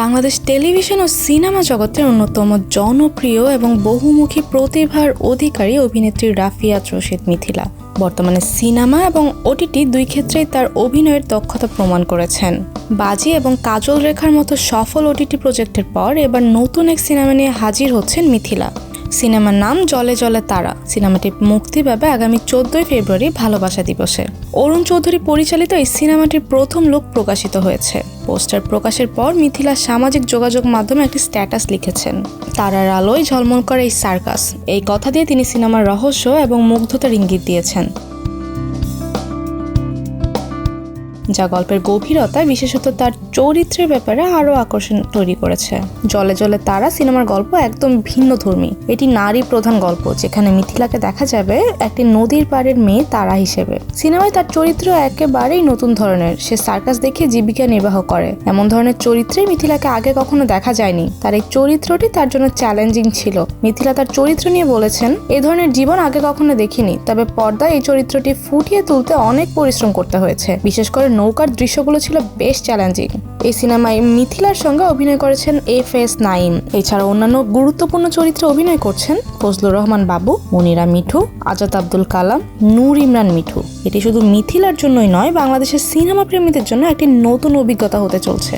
Bangladesh television ও cinema জগতের অন্যতম জনপ্রিয় এবং বহুমুখী প্রতিভার অধিকারী অভিনেত্রী রাফিয়াত রশিদ মিথিলা। বর্তমানে সিনেমা এবং ওটিটি দুই ক্ষেত্রেই তার অভিনয়ের দক্ষতা প্রমাণ করেছেন। বাজি এবং কাজল রেখার মতো সফল ওটিটি প্রজেক্টের পর এবার নতুন এক সিনেমা নিয়ে হাজির হচ্ছেন মিথিলা। সিনেমার নাম জলে জলে তারা। সিনেমাটি মুক্তি পাবে আগামী চোদ্দই ফেব্রুয়ারি ভালোবাসা দিবসে। অরুণ চৌধুরী পরিচালিত এই সিনেমাটির প্রথম লুক প্রকাশিত হয়েছে। পোস্টার প্রকাশের পর মিথিলা সামাজিক যোগাযোগ মাধ্যমে একটি স্ট্যাটাস লিখেছেন। তারার আলোয় ঝলমল করে এই সার্কাস। এই কথা দিয়ে তিনি সিনেমার রহস্য এবং মুগ্ধতার ইঙ্গিত দিয়েছেন। যা গল্পের গভীরতায় বিশেষত তার চরিত্রের ব্যাপারে আরও আকর্ষণ তৈরি করেছে। জলে জলে তারা সিনেমার গল্প একদম ভিন্ন ধর্মী। এটি নারী প্রধান গল্প, যেখানে মিথিলাকে দেখা যাবে একটি নদীর পাড়ের মেয়ে তারা হিসেবে। সিনেমায় তার চরিত্র একেবারেই নতুন ধরনের। সে সার্কাস দেখে জীবিকা নির্বাহ করে। এমন ধরনের চরিত্রে মিথিলাকে আগে কখনো দেখা যায়নি। তার এই চরিত্রটি তার জন্য চ্যালেঞ্জিং ছিল। মিথিলা তার চরিত্র নিয়ে বলেছেন, এ ধরনের জীবন আগে কখনো দেখিনি, তবে পর্দায় এই চরিত্রটি ফুটিয়ে তুলতে অনেক পরিশ্রম করতে হয়েছে। বিশেষ করে নৌকার দৃশ্যগুলো ছিল বেশ চ্যালেঞ্জিং এই সিনেমায় মিথিলার সঙ্গে অভিনয় করেছেন এফ এস নাইম এছাড়া অন্যান্য গুরুত্বপূর্ণ চরিত্রে অভিনয় করছেন ফজলুর রহমান বাবু, মনিরা মিঠু, আজাদ আব্দুল কালাম, নূর ইমরান মিঠু। এটি শুধু মিথিলার জন্যই নয়, বাংলাদেশের সিনেমা প্রেমীদের জন্য একটি নতুন অভিজ্ঞতা হতে চলছে।